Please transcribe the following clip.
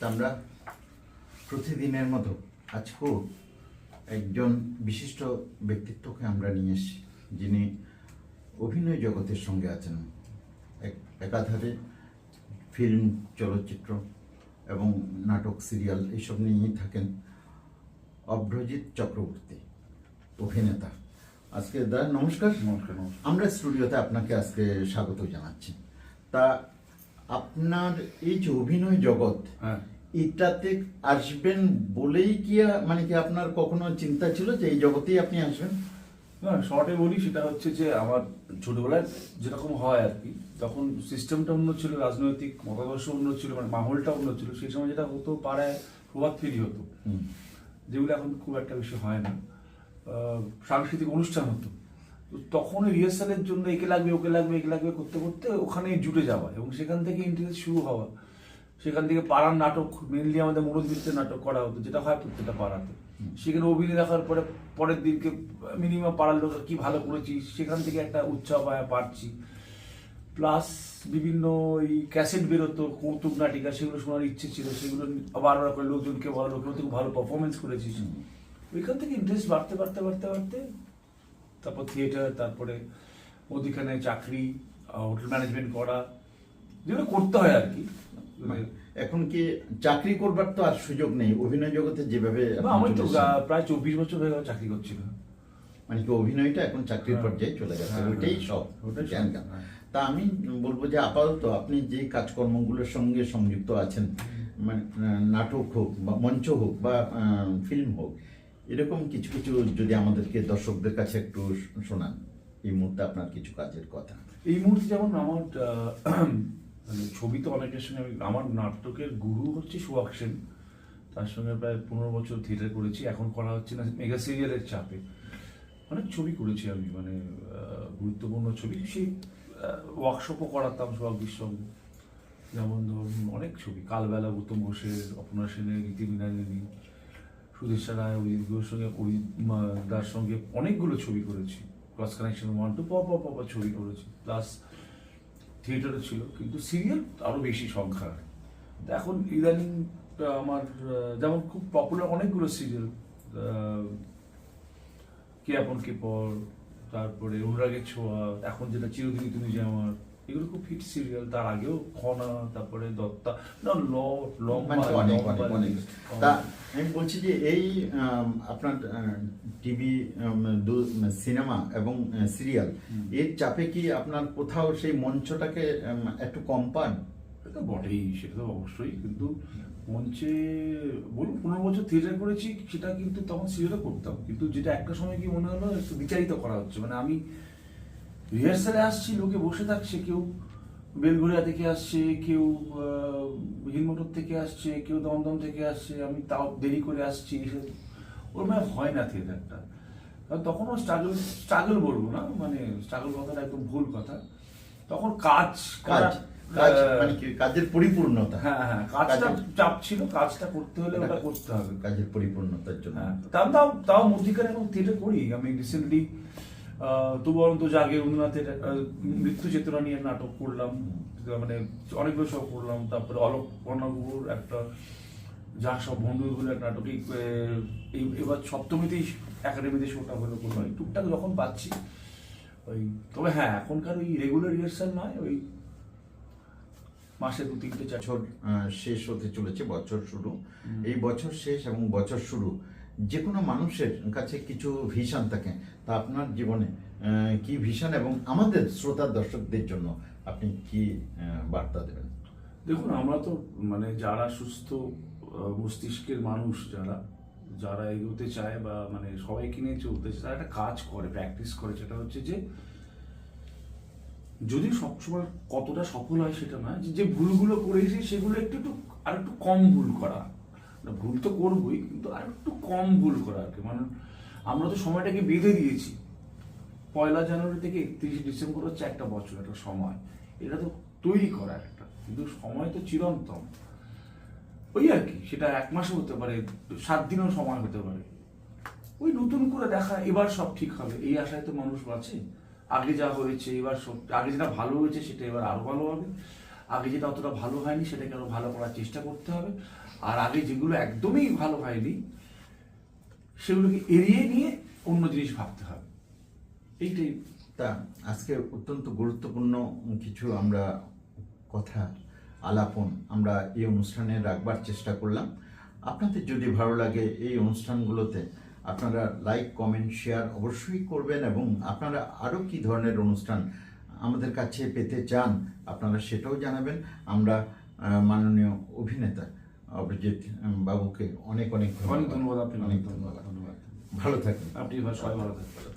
আমরা প্রতিদিনের মতো আজকেও একজন বিশিষ্ট ব্যক্তিত্বকে আমরা নিয়ে এসেছি যিনি অভিনয় জগতের সঙ্গে আছেন। এক- একাধারে ফিল্ম চলচ্চিত্র এবং নাটক সিরিয়াল এইসব নিয়েই থাকেন অভ্রজিৎ চক্রবর্তী অভিনেতা। আজকে দা নমস্কার। নমস্কার নমস্কার। আমরা স্টুডিওতে আপনাকে আজকে স্বাগত জানাচ্ছি। তা আপনার এই যে অভিনয় জগৎ হ্যাঁ। এটাতে আসবেন বলেই কি মানে কি আপনার কখনো চিন্তা ছিল যে এই জগতেই আপনি আসবেন? না শর্টে বলি সেটা হচ্ছে যে আমার ছোটবেলায় যেরকম হয় আর কি তখন সিস্টেমটা অন্য ছিল রাজনৈতিক মতাদর্শ অন্য ছিল মানে মাহলটা অন্য ছিল। সেই সময় যেটা হতো পাড়ায় প্রভাত ফেরি হতো। হুম। যেগুলো এখন খুব একটা বেশি হয় না। সাংস্কৃতিক অনুষ্ঠান হতো। তখন রিহার্সালের জন্য একে লাগবে ওকে লাগবে একে লাগবে করতে করতে ওখানে জুটে যাওয়া এবং সেখান থেকে ইন্টারেস্ট শুরু হওয়া। সেখান থেকে পাড়ার নাটক মেনলি আমাদের মনোদৃত্যের নাটক করা হতো যেটা হয় প্রত্যেকটা পাড়াতে। সেখানে অভিনয় দেখার পরে পরের দিনকে মিনিমাম পাড়ার লোক কি ভালো করেছি সেখান থেকে একটা উৎসাহ পাওয়া পাচ্ছি প্লাস বিভিন্ন ওই ক্যাসেট বেরোতো কৌতুক নাটিকা সেগুলো শোনার ইচ্ছে ছিল সেগুলো বারবার করে লোকজনকে বলা মধ্যে খুব ভালো পারফরমেন্স করেছিস ওইখান থেকে ইন্টারেস্ট বাড়তে বাড়তে বাড়তে বাড়তে তারপর থিয়েটার তারপরে ওদিখানে চাকরি হোটেল ম্যানেজমেন্ট করা যেগুলো করতে হয় আর কি মানে এখন কি চাকরি করবার তো আর সুযোগ নেই অভিনয় জগতে যেভাবে আপনি তো প্রায় চব্বিশ বছর হয়ে গেল চাকরি করছি না মানে কি অভিনয়টা এখন চাকরির হ্যাঁ। পর্যায়ে চলে গেছে হ্যাঁ, ওইটাই হ্যাঁ। সব ওটাই। তা আমি বলব যে আপাতত আপনি যে কাজকর্মগুলোর সঙ্গে সংযুক্ত আছেন মানে নাটক হোক বা মঞ্চ হোক বা ফিল্ম হোক এরকম কিছু কিছু যদি আমাদেরকে দর্শকদের কাছে একটু শোনান, এই মুহূর্তে আপনার কিছু কাজের কথা। এই মুহূর্তে যেমন আমার মানে ছবি তো অনেকের সঙ্গে আমি, আমার নাটকের গুরু হচ্ছে সুহাগ সেন। তার সঙ্গে প্রায় পনেরো বছর থিয়েটার করেছি, এখন করা হচ্ছে না, মেগা সিরিয়ালের চাপে। অনেক ছবি করেছি আমি মানে গুরুত্বপূর্ণ ছবি। সেই ওয়ার্কশপও করাতাম সোহাগীর সঙ্গে। যেমন ধরুন অনেক ছবি, কালবেলা গৌতম ঘোষের অপনা সেনের রীতি বিনাদিনী সুদেশা রায় অরিজিৎ ঘোষের সঙ্গে, অরিজিৎ দার সঙ্গে অনেকগুলো ছবি করেছি। Cross connection one two pop pop ছবি করেছি। প্লাস থিয়েটারে ছিল, কিন্তু সিরিয়াল আরও বেশি সংখ্যা। এখন ইদানিং আমার যেমন খুব পপুলার অনেকগুলো সিরিয়াল কে আপন কে পর, তারপরে অনুরাগের ছোঁয়া, এখন যেটা চিরদিনই তুমি যে আমার এগুলো খুব হিট সিরিয়াল তার আগেও খনা তারপরে দত্তা না ল তা আমি বলছি যে এই আপনার টিভি সিনেমা এবং সিরিয়াল এর চাপে কি আপনার কোথাও সেই মঞ্চটাকে একটু কম পান? সেটা তো বটেই সেটা তো অবশ্যই কিন্তু মঞ্চে বলুন পনেরো বছর থিয়েটার করেছি সেটা কিন্তু তখন সিরিয়ালও করতাম। কিন্তু যেটা একটা সময় কি মনে হলো একটু বিচারিত করা হচ্ছে। মানে আমি রিহার্সালে আসছি লোকে বসে থাকছে কেউ বেলঘরিয়া থেকে আসছে কেউ হিলমোটর থেকে আসছে কেউ দমদম থেকে আসছে আমি তাও দেরি করে আসছি এসে- ওরকম হয় না থিয়েটারটা। তখনও স্ট্রাগল স্ট্রাগল বলব না মানে স্ট্রাগল কথাটা একদম ভুল কথা। তখন কাজ কাজ মানে কাজের পরিপূর্ণতা। হ্যাঁ হ্যাঁ কাজটা চাপ ছিল কাজটা করতে হলে ওটা করতে হবে। কাজের পরিপূর্ণতার জন্য। হ্যাঁ তাও তাও তাও মধ্যিকার এখন থিয়েটার করি আমি রিসেন্টলি তবু অনন্ত জাগে রবীন্দ্রনাথের মৃত্যু চেতনা নিয়ে নাটক করলাম মানে অনেকগুলো সব করলাম তারপরে অলোক কর্ণাগুর একটা যা সব বন্ধুগুলো একটা নাটক এবার সপ্তমীতেই একাডেমিতে শোটা হলো কোনো টুকটাক যখন পাচ্ছি ওই তবে হ্যাঁ এখনকার ওই রেগুলার রিহার্সাল নয় ওই মাসে দু তিনটে চার বছর আহ, শেষ হতে চলেছে বছর শুরু। এই বছর শেষ এবং বছর শুরু। যে কোনো মানুষের কাছে কিছু ভিশন থাকে, তা আপনার জীবনে কি ভিশন এবং আমাদের শ্রোতা দর্শকদের জন্য আপনি কি বার্তা দেবেন? দেখুন, আমরা তো মানে যারা সুস্থ মস্তিষ্কের মানুষ যারা যারা এগোতে চায় বা মানে সবাইকে নিয়ে চলতে চায় একটা কাজ করে প্র্যাকটিস করে, সেটা হচ্ছে যে, যদি সবসময় কতটা সফল হয় সেটা নয়, যে- ভুলগুলো করেছি সেগুলো একটু একটু আর একটু কম ভুল করা। ভুল তো করবোই, কিন্তু আর একটু কম ভুল করা আর কি। মানে আমরা তো সময়টাকে বেঁধে দিয়েছি। পয়লা জানুয়ারি থেকে একত্রিশে ডিসেম্বর হচ্ছে একটা বছর, একটা সময়। এটা তো তৈরি করা একটা, কিন্তু সময় তো চিরন্তন। ওই আর কি, সেটা এক মাসও হতে পারে, সাত দিনও সময় হতে পারে। ওই নতুন করে দেখা, এবার সব ঠিক হবে। এই আশায় তো মানুষ বাঁচে আগে যা হয়েছে, এবার সব, আগে যেটা ভালো হয়েছে, সেটা এবার আরও ভালো হবে। আগে যেটা অতটা ভালো হয়নি, সেটাকে আরও ভালো করার চেষ্টা করতে হবে। আর আগে যেগুলো একদমই ভালো হয়নি, সেগুলোকে এড়িয়ে নিয়ে অন্য জিনিস ভাবতে হবে। এইটাই তা আজকে অত্যন্ত গুরুত্বপূর্ণ কিছু আমরা কথা, আলাপন আমরা এই অনুষ্ঠানে রাখবার চেষ্টা করলাম। আপনাদের যদি ভালো লাগে এই অনুষ্ঠানগুলোতে, আপনারা লাইক কমেন্ট শেয়ার অবশ্যই করবেন এবং আপনারা আরও কি ধরনের অনুষ্ঠান আমাদের কাছে পেতে চান আপনারা সেটাও জানাবেন। আমরা মাননীয় অভিনেতা অভিজিৎ বাবুকে অনেক অনেক অনেক ধন্যবাদ আপনি অনেক ধন্যবাদ। ধন্যবাদ। ভালো থাকবেন। আপনি ভালো থাকবেন।